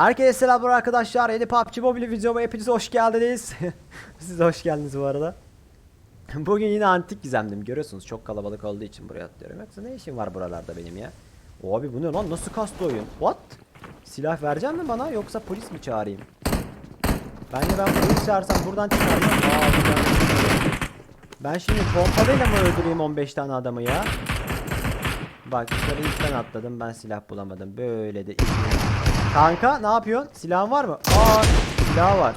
Herkese selamlar arkadaşlar. Yeni PUBG Mobile videoma hepiniz hoş geldiniz. Siz hoş geldiniz bu arada. Bugün yine antik gizemdim. Görüyorsunuz çok kalabalık olduğu için buraya atlıyorum. Yoksa ne işim var buralarda benim ya? Abi bu ne lan? Nasıl kastı oyun? What? Silah verecek mi bana yoksa polis mi çağırayım? Bence ben polis çağırsam buradan çıkarım. Ben şimdi pompalıyla mı öldüreyim 15 tane adamı ya? Bak yukarı ilkten atladım ben silah bulamadım. Böyle de Kanka ne yapıyorsun? Silahın var mı? Aa silah var.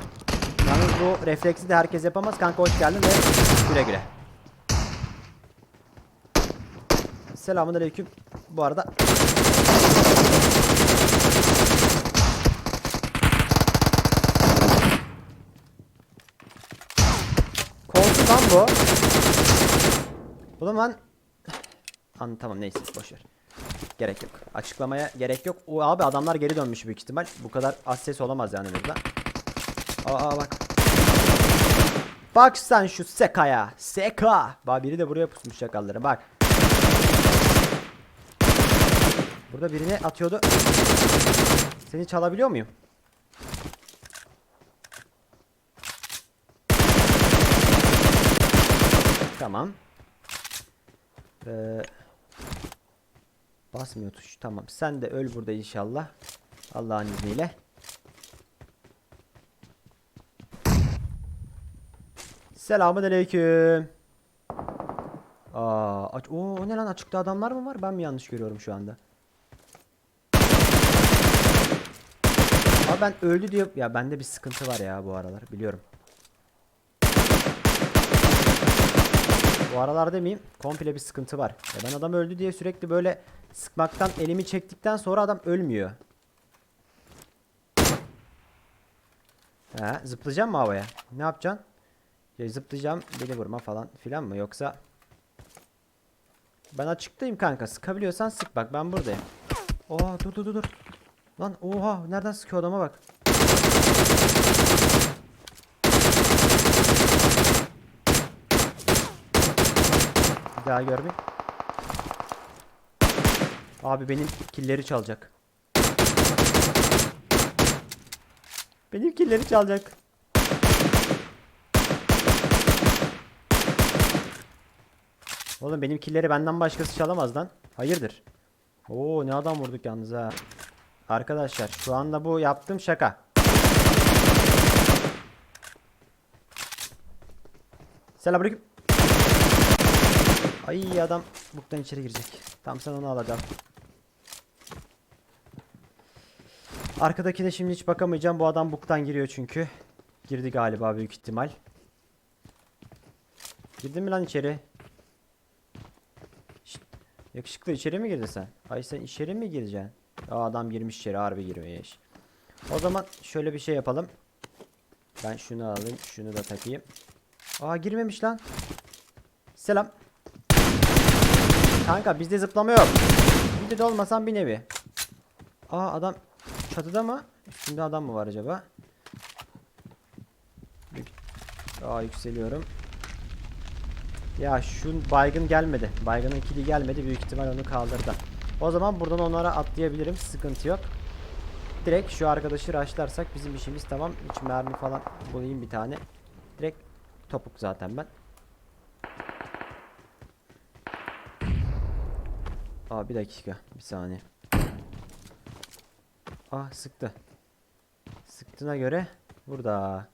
Yalnız bu refleksi de herkes yapamaz. Kanka hoş geldin ve güle güle. Selamun aleyküm. Bu arada Koltuk lan bu. Oğlum lan An tamam neyse boş ver. Gerek yok. Açıklamaya gerek yok. O abi adamlar geri dönmüş büyük ihtimal. Bu kadar az ses olamaz yani burada. Aa, bak. Bak sen şu sekaya. Seka. Bak biri de buraya pusmuş şakalları bak. Burada birini atıyordu. Seni çalabiliyor muyum? Tamam. Ee, basmıyor tuş. Tamam. Sen de öl burada inşallah. Allah'ın izniyle. Selamun aleyküm. Aa, aç Oo, o ne lan açıkta adamlar mı var? Ben mi yanlış görüyorum şu anda? Abi ben öldü diyor. Ya bende bir sıkıntı var ya bu aralar biliyorum. Bu aralar demeyeyim komple bir sıkıntı var. Ya ben adam öldü diye sürekli böyle sıkmaktan elimi çektikten sonra adam ölmüyor. He, zıplayacağım mı havaya? Ne yapacaksın? Ya zıplayacağım beni vurma falan filan mı yoksa Ben açıktayım kanka sıkabiliyorsan sık bak ben buradayım. Oha dur dur dur dur. Lan oha nereden sıkıyor adama bak. Bir daha görmeyeyim. Abi benim killeri çalacak. Benim killeri çalacak. Oğlum benim killeri benden başkası çalamaz lan. Hayırdır? Oo ne adam vurduk yalnız ha. Arkadaşlar şu anda bu yaptığım şaka. Selamünaleyküm. Ay adam buktan içeri girecek. Tam sen onu alacağım. Arkadakine şimdi hiç bakamayacağım. Bu adam buktan giriyor çünkü. Girdi galiba büyük ihtimal. Girdin mi lan içeri? Şşt, Yakışıklı içeri mi girdin sen? Ay sen içeri mi gireceksin? Aa adam girmiş içeri harbi girmiş. O zaman şöyle bir şey yapalım. Ben şunu alayım şunu da takayım. Aa girmemiş lan. Selam. Kanka bizde zıplama yok. Videoda olmasan bir nevi. Aa adam çatıda mı? Üstünde adam mı var acaba? Aa yükseliyorum. Ya şu baygın gelmedi. Baygının kili gelmedi. Büyük ihtimal onu kaldırdı. O zaman buradan onlara atlayabilirim. Sıkıntı yok. Direkt şu arkadaşı rushlarsak bizim işimiz tamam. Hiç mermi falan bulayım bir tane. Direkt topuk zaten ben. Aa bir dakika. Bir saniye. Ah sıktı. Sıktığına göre burada.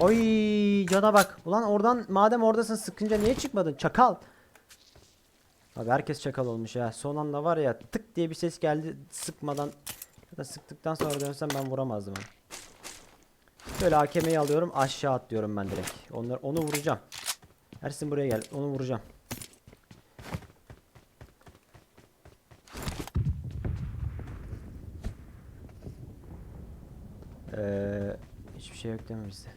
Oy cana bak. Ulan oradan madem oradasın sıkınca niye çıkmadın? Çakal. Abi herkes çakal olmuş ya. Son anda var ya tık diye bir ses geldi sıkmadan ya da sıktıktan sonra dönsem ben vuramazdım onu. Böyle AKM'yi alıyorum aşağı atlıyorum ben direkt. Onlar onu vuracağım. Ersin buraya gel. Onu vuracağım. Ee, hiçbir şey yok değil mi bizde?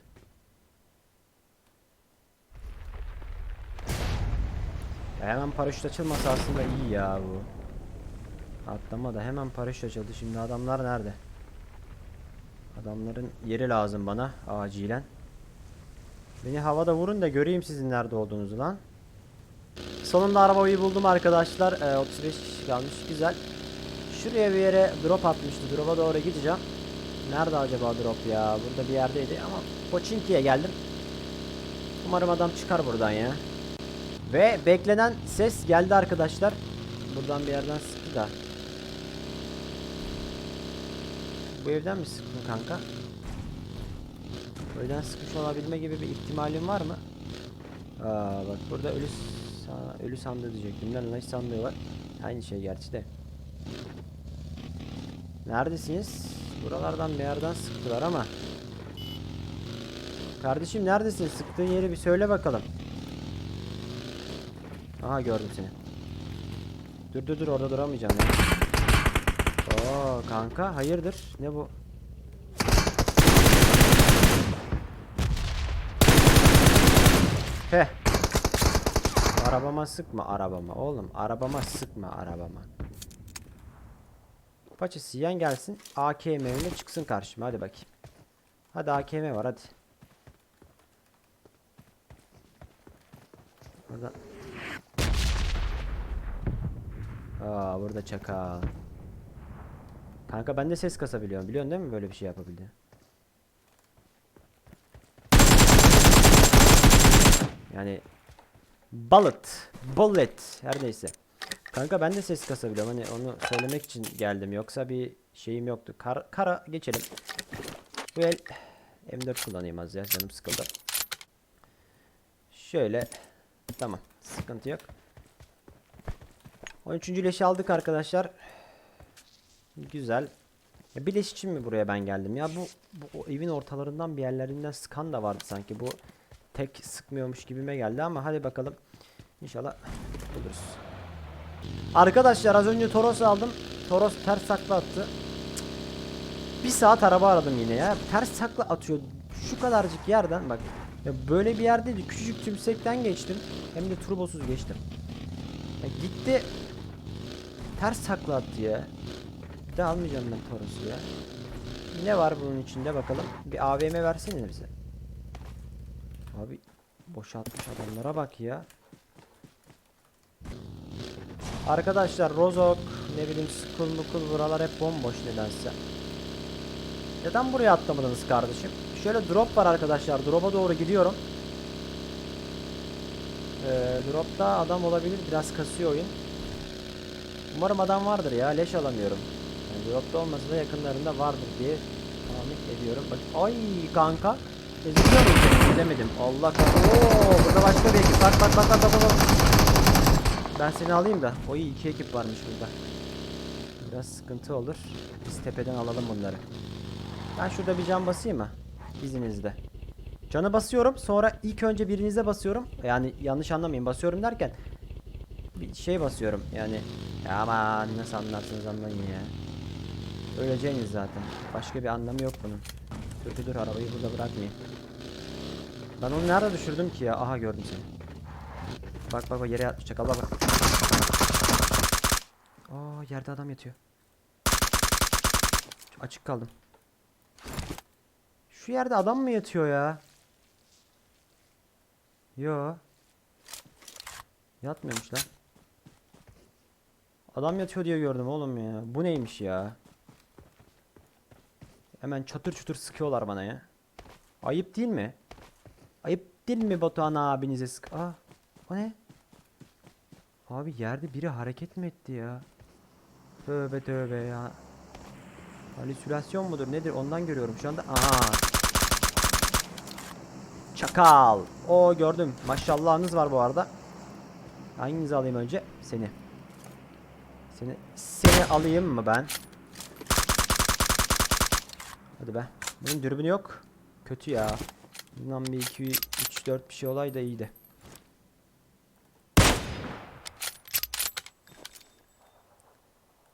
Ya hemen paraşüt açılmasa aslında iyi ya bu. Atlama da hemen paraşüt açıldı. Şimdi adamlar nerede? Adamların yeri lazım bana acilen. Beni havada vurun da göreyim sizin nerede olduğunuzu lan. Sonunda arabayı buldum arkadaşlar. Ee, 35 kişi kalmış. Güzel. Şuraya bir yere drop atmıştı. Drop'a doğru gideceğim. Nerede acaba drop ya? Burada bir yerdeydi ama Pochinki'ye geldim. Umarım adam çıkar buradan ya. Ve beklenen ses geldi arkadaşlar. Buradan bir yerden sıktı da. Bu evden mi sıktın kanka? Bu evden sıkmış olabilme gibi bir ihtimalin var mı? Aa bak burada ölü sa- ölü sandığı diyecektim. Lan laş sandığı var. Aynı şey gerçi de. Neredesiniz? Buralardan bir yerden sıktılar ama. Kardeşim neredesin? Sıktığın yeri bir söyle bakalım. Aha gördüm seni. Dur dur dur orada duramayacağım ya. Oo kanka hayırdır? Ne bu? Heh. Arabama sıkma arabama oğlum. Arabama sıkma arabama. Paça siyen gelsin. AKM ile çıksın karşıma hadi bakayım. Hadi AKM var hadi. Burada. Aa burada çakal. Kanka ben de ses kasabiliyorum. Biliyorsun değil mi böyle bir şey yapabildiğini? Yani bullet, bullet her neyse. Kanka ben de ses kasabiliyorum. Hani onu söylemek için geldim. Yoksa bir şeyim yoktu. Kar, kara geçelim. Bu el M4 kullanayım az ya. Canım sıkıldı. Şöyle. Tamam. Sıkıntı yok. 13. leşi aldık arkadaşlar. Güzel. Ya bir leş için mi buraya ben geldim? Ya bu, bu evin ortalarından bir yerlerinden sıkan da vardı sanki. Bu tek sıkmıyormuş gibime geldi ama hadi bakalım. İnşallah buluruz. Arkadaşlar az önce Toros aldım. Toros ters takla attı. Bir saat araba aradım yine ya. Ters takla atıyor. Şu kadarcık yerden bak. Ya böyle bir yerdeydi. Küçücük tümsekten geçtim. Hem de turbosuz geçtim. Ya gitti. Ters takla attı ya. De almayacağım ben Toros'u ya. Ne var bunun içinde bakalım. Bir AVM versene bize. Abi boşaltmış adamlara bak ya. Arkadaşlar Rozok ne bileyim Skull Mukul buralar hep bomboş nedense. Neden buraya atlamadınız kardeşim? Şöyle drop var arkadaşlar. Drop'a doğru gidiyorum. Ee, drop'ta adam olabilir. Biraz kasıyor oyun. Umarım adam vardır ya. Leş alamıyorum. Yani drop'ta olmasa da yakınlarında vardır diye tahmin ediyorum. Bak ay kanka. Eziliyor muyum seni? Ezemedim. Allah kahretsin. Oo burada başka bir ekip. Bak bak bak bak bak bak. Ben seni alayım da. Oy iki ekip varmış burada. Biraz sıkıntı olur. Biz tepeden alalım bunları. Ben şurada bir can basayım mı? İzninizle. Canı basıyorum. Sonra ilk önce birinize basıyorum. Yani yanlış anlamayın. Basıyorum derken bir şey basıyorum. Yani ya aman nasıl anlarsınız anlayın ya. Öleceğiniz zaten. Başka bir anlamı yok bunun. Dur dur arabayı burada bırakmayayım. Ben onu nerede düşürdüm ki ya? Aha gördüm seni. Bak bak bak yere yatmış çakal bak bak. Yerde adam yatıyor. Açık kaldım. Şu yerde adam mı yatıyor ya? Yo. Yatmıyormuş lan. Adam yatıyor diye gördüm oğlum ya. Bu neymiş ya? Hemen çatır çutur sıkıyorlar bana ya. Ayıp değil mi? Ayıp değil mi Batuhan abinize sık... Aa, o ne? Abi yerde biri hareket mi etti ya? Tövbe tövbe ya. Halüsinasyon mudur nedir ondan görüyorum şu anda. Aha. Çakal. O gördüm. Maşallahınız var bu arada. Hanginizi alayım önce? Seni. Seni seni alayım mı ben? Hadi be. Bunun dürbünü yok. Kötü ya. Bundan bir 2 3 4 bir şey olay da iyiydi.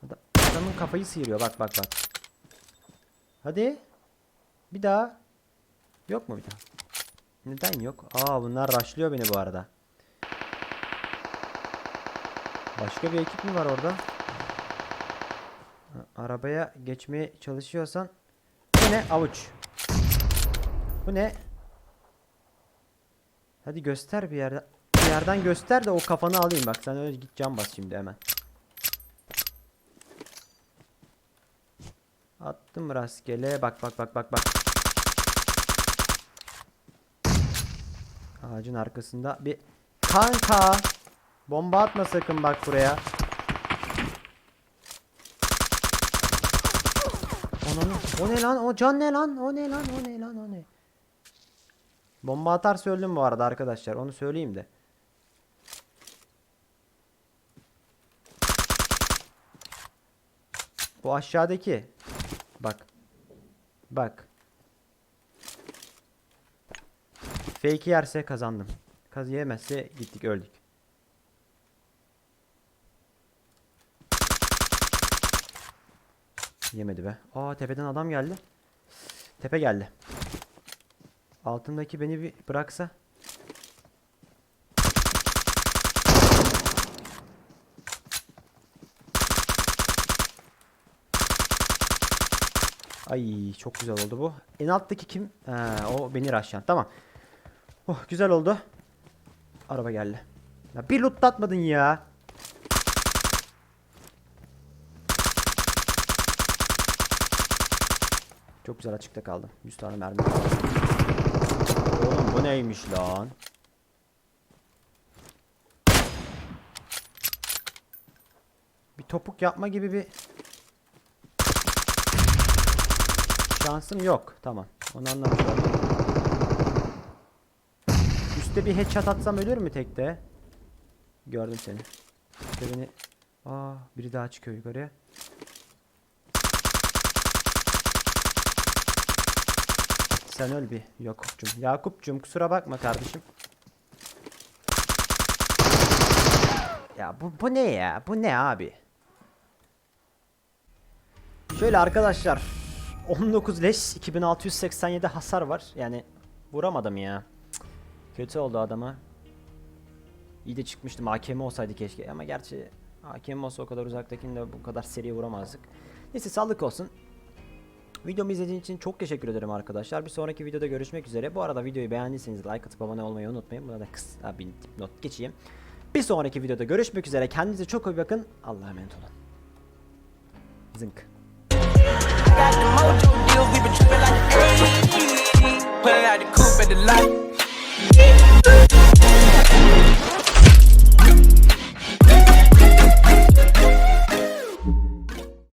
Adam- Adamın kafayı sıyırıyor. Bak bak bak. Hadi. Bir daha. Yok mu bir daha? Neden yok? Aa bunlar rushlıyor beni bu arada. Başka bir ekip mi var orada? Arabaya geçmeye çalışıyorsan Bu ne? Avuç. Bu ne? Hadi göster bir yerde. Bir yerden göster de o kafanı alayım bak. Sen öyle git cam bas şimdi hemen. Attım rastgele. Bak bak bak bak bak. Ağacın arkasında bir kanka bomba atma sakın bak buraya. Ananı o ne lan o can ne lan o ne lan o ne lan o ne. Bomba atarsa öldüm bu arada arkadaşlar onu söyleyeyim de. Bu aşağıdaki. Bak. Bak. Fake yerse kazandım. Kaz yemezse gittik öldük. Yemedi be. Aa tepeden adam geldi. Tepe geldi. Altındaki beni bir bıraksa. Ay çok güzel oldu bu. En alttaki kim? Ha, o beni raşlayan. Tamam. Oh güzel oldu. Araba geldi. Ya bir lootlatmadın ya. Çok güzel açıkta kaldım. 100 tane mermi. kaldı. Oğlum bu neymiş lan? Bir topuk yapma gibi bir şansım yok. Tamam. Onu anlamışlar. Üste bir headshot atsam ölür mü tekte? Gördüm seni. İşte beni... Aa, biri daha çıkıyor yukarıya. Sen öl bir Yakup'cum. Yakup'cum kusura bakma kardeşim. Ya bu, bu ne ya? Bu ne abi? Şöyle arkadaşlar. 19 leş 2687 hasar var. Yani vuramadım ya. Kötü oldu adama. İyi de çıkmıştım. AKM olsaydı keşke. Ama gerçi AKM olsa o kadar uzaktakinde bu kadar seri vuramazdık. Neyse sağlık olsun. Videomu izlediğiniz için çok teşekkür ederim arkadaşlar. Bir sonraki videoda görüşmek üzere. Bu arada videoyu beğendiyseniz like atıp abone olmayı unutmayın. Buna da kısa bir not geçeyim. Bir sonraki videoda görüşmek üzere. Kendinize çok iyi bakın. Allah'a emanet olun. Zınk. 80s. Pulling out the coupe at the light.